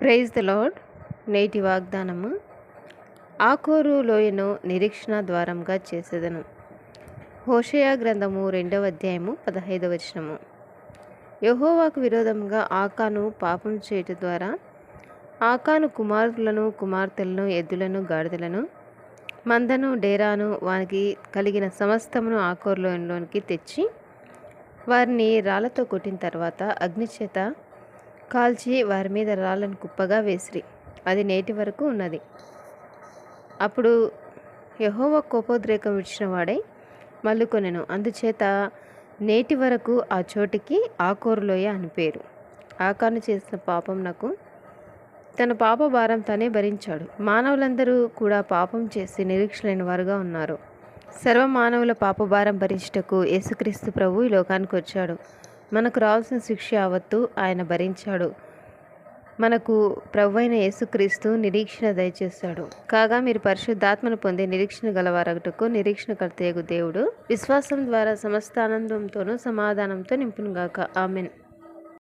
Praise the lord నేటి వాగ్దానము ఆకోరు లోయను నిరీక్షణ ద్వారంగా చేసేదను. హోషయా గ్రంథము రెండవ అధ్యాయము పదహైదవ వచనము. యహోవాకు విరోధంగా ఆకాను పాపం చేయట ద్వారా ఆకాను కుమారులను కుమార్తెలను ఎద్దులను గాడిదలను మందను డేరాను వానికి కలిగిన సమస్తమును ఆకోరులోనికి తెచ్చి వారిని రాళ్ళతో కొట్టిన తర్వాత అగ్నిచేత కాల్చి వారి మీద రాళ్ళను కుప్పగా వేసిరి. అది నేటి వరకు ఉన్నది. అప్పుడు యహోవ కోపోద్రేకం ఇచ్చిన వాడై మల్లుకొనెను. అందుచేత నేటి వరకు ఆ చోటికి ఆకోరులోయ అని పేరు. ఆకాను చేసిన పాపం నాకు తన పాప భారం తనే భరించాడు. మానవులందరూ కూడా పాపం చేసి నిరీక్షలేని వారుగా ఉన్నారు. సర్వ మానవుల పాపభారం భరించుటకు యేసుక్రీస్తు ప్రభు ఈ లోకానికి వచ్చాడు. మనకు రావాల్సిన శిక్ష యావత్తు ఆయన భరించాడు. మనకు ప్రభు అయిన యేసుక్రీస్తు నిరీక్షణ దయచేస్తాడు కాగా మీరు పరిశుద్ధాత్మను పొందే నిరీక్షణ గలవారగటకు నిరీక్షణకర్తయగు దేవుడు. విశ్వాసం ద్వారా సమస్త ఆనందంతోనూ సమాధానంతో నింపునుగాక. ఆమెన్.